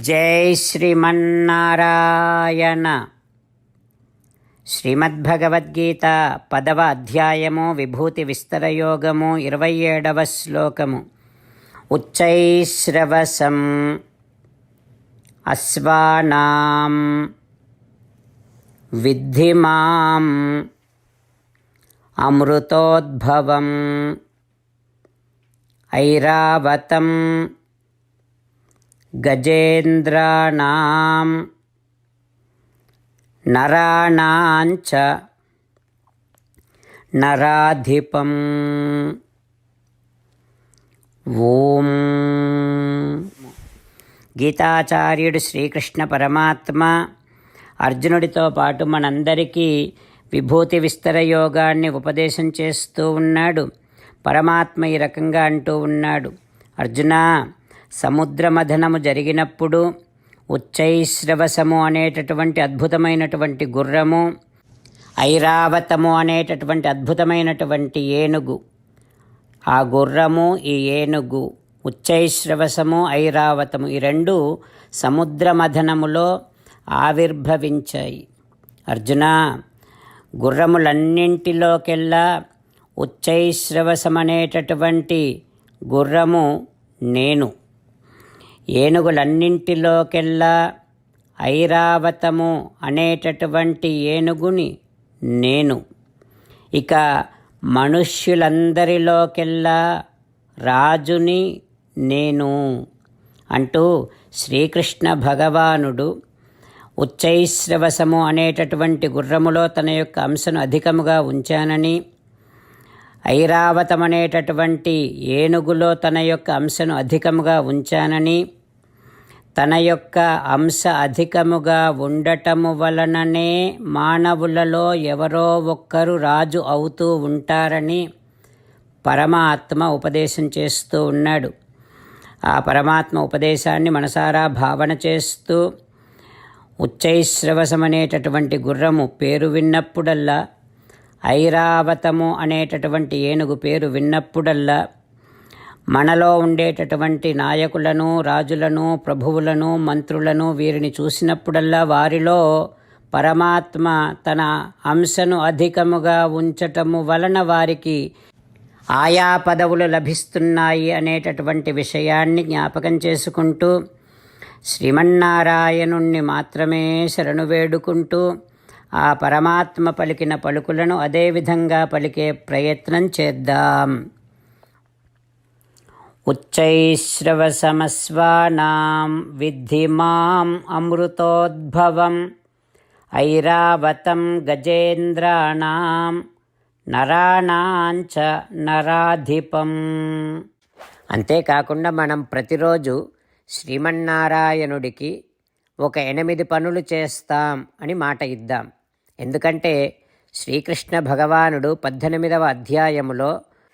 జై శ్రీమన్నారాయణ. శ్రీమద్భగవద్గీత పదవ అధ్యాయము విభూతి విస్తరయోగము ఇరవై ఏడవ శ్లోకము. ఉచ్చైశ్రవసం అశ్వానాం విద్ధిమాం అమృతోద్భవం ఐరావతం గజేంద్రాణం నరాణాంచ నరాధిపం. ఓం. గీతాచార్యుడు శ్రీకృష్ణ పరమాత్మ అర్జునుడితో పాటు మనందరికీ విభూతి విస్తర యోగాన్ని ఉపదేశం చేస్తూ ఉన్నాడు. పరమాత్మ ఈ రకంగా అంటూ ఉన్నాడు. అర్జున సముద్రమథనము జరిగినప్పుడు ఉచ్చైశ్రవసము అనేటటువంటి అద్భుతమైనటువంటి గుర్రము ఐరావతము అనేటటువంటి అద్భుతమైనటువంటి ఏనుగు. ఆ గుర్రము ఈ ఏనుగు ఉచ్చైశ్రవసము ఐరావతము ఈ రెండు సముద్రమథనములో ఆవిర్భవించాయి. అర్జున గుర్రములన్నింటిలోకెల్లా ఉచ్చైశ్రవసమనేటటువంటి గుర్రము నేను. ఏనుగులన్నింటిలోకెల్లా ఐరావతము అనేటటువంటి ఏనుగుని నేను. ఇక మనుష్యులందరిలోకెల్లా రాజుని నేను అంటూ శ్రీకృష్ణ భగవానుడు ఉచ్చైశ్రవసము అనేటటువంటి గుర్రములో తన యొక్క అంశను అధికముగా ఉంచానని ఐరావతం అనేటటువంటి ఏనుగులో తన యొక్క అంశను అధికముగా ఉంచానని తన యొక్క అంశ అధికముగా ఉండటము వలననే మానవులలో ఎవరో ఒక్కరు రాజు అవుతూ ఉంటారని పరమాత్మ ఉపదేశం చేస్తూ ఉన్నాడు. ఆ పరమాత్మ ఉపదేశాన్ని మనసారా భావన చేస్తూ ఉచ్చైశ్రవసం అనేటటువంటి గుర్రము పేరు విన్నప్పుడల్లా ఐరావతము అనేటటువంటి ఏనుగు పేరు విన్నప్పుడల్లా మనలో ఉండేటటువంటి నాయకులను రాజులను ప్రభువులను మంత్రులను వీరిని చూసినప్పుడల్లా వారిలో పరమాత్మ తన అంశను అధికముగా ఉంచటము వలన వారికి ఆయా పదవులు లభిస్తున్నాయి అనేటటువంటి విషయాన్ని జ్ఞాపకం చేసుకుంటూ శ్రీమన్నారాయణుణ్ణి మాత్రమే శరణు వేడుకుంటూ ఆ పరమాత్మ పలికిన పలుకులను అదేవిధంగా పలికే ప్రయత్నం చేద్దాం. ఉచ్చైశ్రవసమస్వానాం విద్ధి మాం అమృతోద్భవం ఐరావతం గజేంద్రాణం నరాణాంచ నరాధిపం అంతేకాకుండా మనం ప్రతిరోజు శ్రీమన్నారాయణుడికి ఒక ఎనిమిది పనులు చేస్తాం అని మాట ఇద్దాం. ఎందుకంటే శ్రీకృష్ణ భగవానుడు పద్దెనిమిదవ అధ్యాయములో